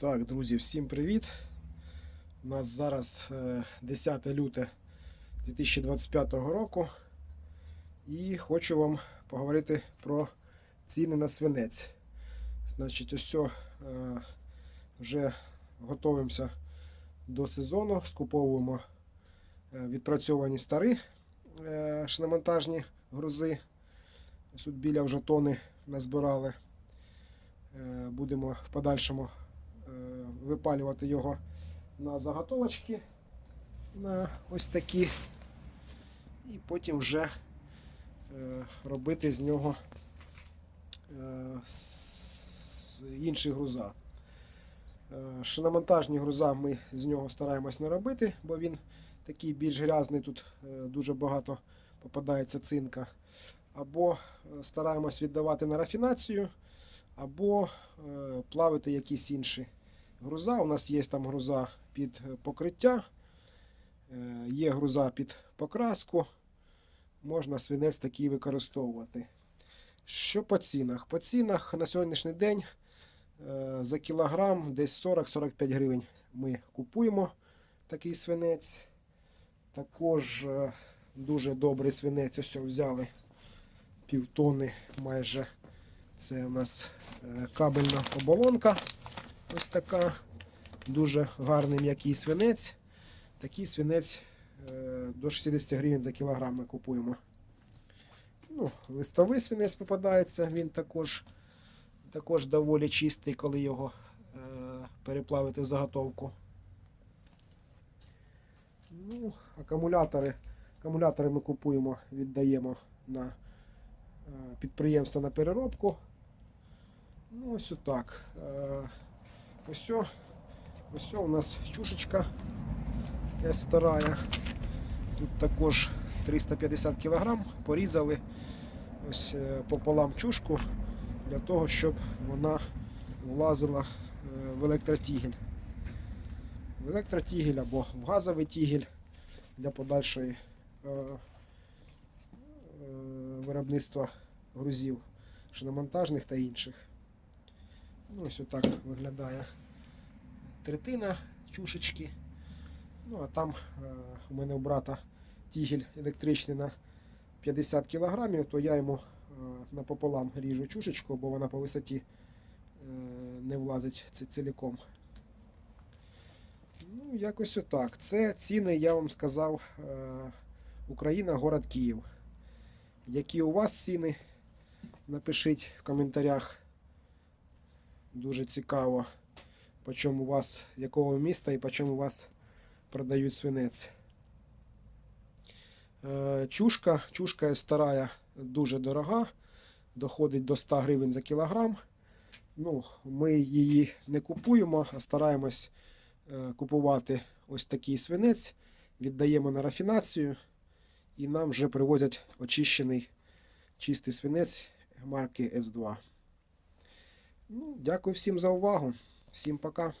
Так, друзі, всім привіт. У нас зараз е, 10 люте 2025 року. І хочу вам поговорити про ціни на свинець. Значить, ось е, вже готуємося до сезону, скуповуємо е, відпрацьовані старі е, шиномонтажні грузи. Тут біля вже тони назбирали. Е, Будемо в подальшому е, випалювати його на заготовочки на ось такі. І потім вже е, робити з нього е, інші груза. Е, Шиномонтажні груза ми з нього стараємось не робити, бо він такий більш грязний, тут дуже багато попадається цинка. Або стараємось віддавати на рафінацію, або плавити якісь інші груза. У нас є там груза під покриття, е, є груза під покраску. Можна свинець такий використовувати. Що по цінах? По цінах на сьогоднішній день е, за кілограм десь 40-45 гривень ми купуємо такий свинець. Також е, дуже добрий свинець ось взяли півтони майже. Це у нас кабельна оболонка. Ось така. Дуже гарний м'який свинець. Такий свинець е, до 60 гривень за кілограм ми купуємо. Ну, листовий свинець попадається, він також, також доволі чистий, коли його е, переплавити в заготовку. Ну, акумулятори. Акумулятори ми купуємо, віддаємо на е, підприємство на переробку. Ну, ось отак. Е, Ось, ось у нас чушечка якась старая. Тут також 350 кг порізали ось е, пополам чушку для того, щоб вона влазила е, в електротігель. В електротігель або в газовий тігель для подальшої е, виробництва грузів шиномонтажних та інших. Ну, ось отак виглядає третина чушечки. Ну, а там е, у мене у брата тігель електричний на 50 кг, то я йому е, напополам ріжу чушечку, бо вона по висоті е, не влазить ці- ціліком. Ну, якось отак. Це ціни, я вам сказав, е, Україна, город Київ. Які у вас ціни? Напишіть в коментарях. Дуже цікаво, по чому у вас, якого міста і по чому вас продають свинець. Е, Чушка, чушка старая дуже дорога, доходить до 100 гривень за кілограм. Ну, ми її не купуємо, а стараємось е, купувати ось такий свинець, віддаємо на рафінацію і нам вже привозять очищений чистий свинець марки S2. Ну, дякую всім за увагу. Всім пока.